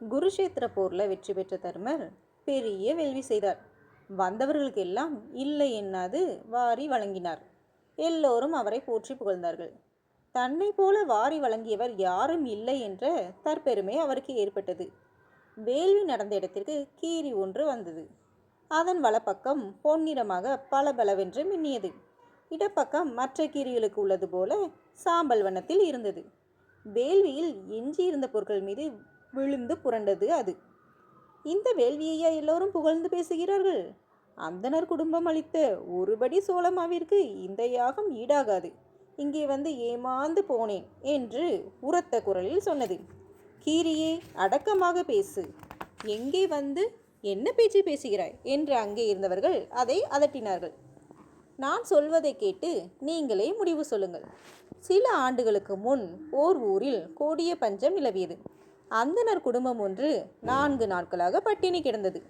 குருஷேத்திர போரில் வெற்றி பெற்ற தருமர் பெரிய வேள்வி செய்தார். வந்தவர்களுக்கெல்லாம் இல்லை என்னாது வாரி வழங்கினார். எல்லோரும் அவரை போற்றி புகழ்ந்தார்கள். தன்னை போல வாரி வழங்கியவர் யாரும் இல்லை என்ற தற்பெருமை அவருக்கு ஏற்பட்டது. வேள்வி நடந்த இடத்திற்கு கீரி ஒன்று வந்தது. அதன் வலப்பக்கம் பொன்னிறமாக பளபளவென்று மின்னியது. இடப்பக்கம் மற்ற கீரிகளுக்கு உள்ளது போல சாம்பல் வண்ணத்தில் இருந்தது. வேள்வியில் எஞ்சியிருந்த பொருட்கள் மீது விழுந்து புரண்டது அது. இந்த வேள்வியையா எல்லோரும் புகழ்ந்து பேசுகிறார்கள்? அந்தனர் குடும்பம் அளித்த ஒருபடி சோளமாவிற்கு இந்த யாகம் ஈடாகாது. இங்கே வந்து ஏமாந்து போனேன் என்று உரத்த குரலில் சொன்னது. கீரியே அடக்கமாக பேசு. எங்கே வந்து என்ன பேச்சு பேசுகிறாய்? என்று அங்கே இருந்தவர்கள் அதை அதட்டினார்கள். நான் சொல்வதை கேட்டு நீங்களே முடிவு சொல்லுங்கள். சில ஆண்டுகளுக்கு முன் ஓர் ஊரில் கோடிய பஞ்சம் நிலவியது. அந்தனர் குடும்பம் ஒன்று நான்கு நாட்களாக பட்டினி கிடந்தது.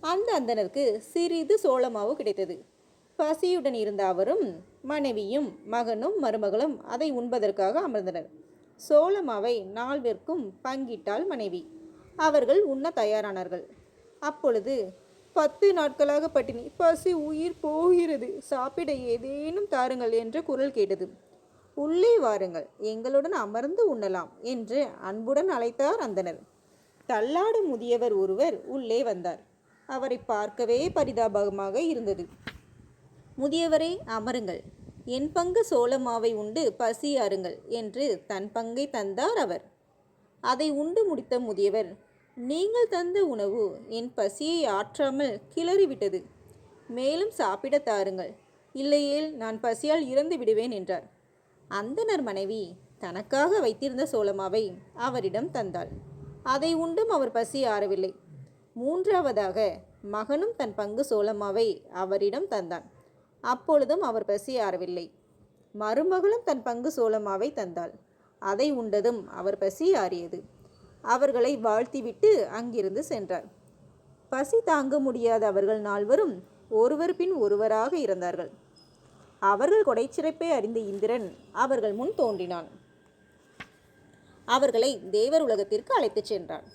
அந்த அந்தனருக்கு சிறிது சோளமாவு கிடைத்தது. பசியுடன் இருந்த அவரும் மனைவியும் மகனும் மருமகளும் அதை உண்பதற்காக அமர்ந்தனர். சோளமாவை நால்விற்கும் பங்கிட்டாள் மனைவி. அவர்கள் உண்ண தயாரானார்கள். அப்பொழுது பத்து நாட்களாக பட்டினி பசி உயிர் போகிறது. சாப்பிட ஏதேனும் தாருங்கள் என்ற குரல் கேட்டது. உள்ளே வாருங்கள் எங்களுடன் அமர்ந்து உண்ணலாம் என்று அன்புடன் அழைத்தார் அந்தனர் தள்ளாடும் முதியவர் ஒருவர் உள்ளே வந்தார். அவரை பார்க்கவே பரிதாபகமாக இருந்தது. முதியவரே அமருங்கள். என் பங்கு சோளமாவை உண்டு பசி அருங்கள் என்று தன் பங்கை தந்தார் அவர். அதை உண்டு முடித்த முதியவர் நீங்கள் தந்த உணவு என் பசியை ஆற்றாமல் கிளறிவிட்டது. மேலும் சாப்பிடத் தாருங்கள். இல்லையேல் நான் பசியால் இறந்து விடுவேன் என்றார். அந்தனர் மனைவி தனக்காக வைத்திருந்த சோளமாவை அவரிடம் தந்தாள். அதை உண்டும் அவர் பசி ஆறவில்லை. மூன்றாவதாக மகனும் தன் பங்கு சோளமாவை அவரிடம் தந்தான். அப்பொழுதும் அவர் பசி ஆறவில்லை. மருமகளும் தன் பங்கு சோளமாவை தந்தாள். அதை உண்டதும் அவர் பசி ஆறியது. அவர்களை வாழ்த்திவிட்டு அங்கிருந்து சென்றார். பசி தாங்க முடியாத அவர்கள் நால்வரும் ஒருவர் பின் ஒருவராக இருந்தார்கள். அவர்கள் கொடைச்சிறப்பை அறிந்த இந்திரன் அவர்கள் முன் தோன்றினான். அவர்களை தேவர் உலகத்திற்கு அழைத்துச் சென்றான்.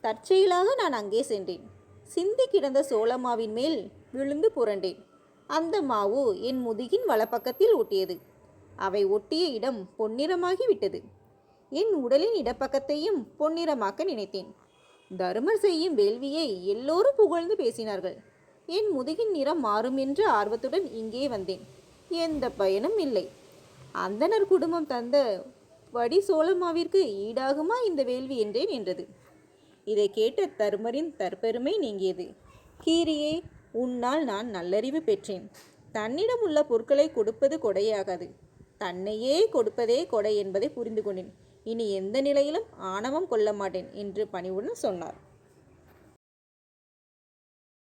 தற்செயலாக நான் அங்கே சென்றேன். சிந்தி கிடந்த சோளமாவின் மேல் விழுந்து புரண்டேன். அந்த மாவு என் முதுகின் வலப்பக்கத்தில் ஒட்டியது. அவை ஒட்டிய இடம் பொன்னிறமாகி விட்டது. என் உடலின் இடப்பக்கத்தையும் பொன்னிறமாக்க நினைத்தேன். தருமர் செய்யும் வேள்வியை எல்லோரும் புகழ்ந்து பேசினார்கள். என் முதுகின் நிறம் மாறும் என்ற ஆர்வத்துடன் இங்கே வந்தேன். எந்த பயனும் இல்லை. அந்தனர் குடும்பம் தந்த வடி சோழமாவிற்கு ஈடாகுமா இந்த வேள்வி என்றேன் என்றது இதை கேட்ட தருமரின் தற்பெருமை நீங்கியது. கீரியே உன்னால் நான் நல்லறிவு பெற்றேன். தன்னிடம் உள்ள பொருட்களை கொடுப்பது கொடையாகாது. தன்னையே கொடுப்பதே கொடை என்பதை புரிந்து கொண்டேன். இனி எந்த நிலையிலும் ஆணவம் கொள்ள மாட்டேன் என்று பணிவுடன் சொன்னார்.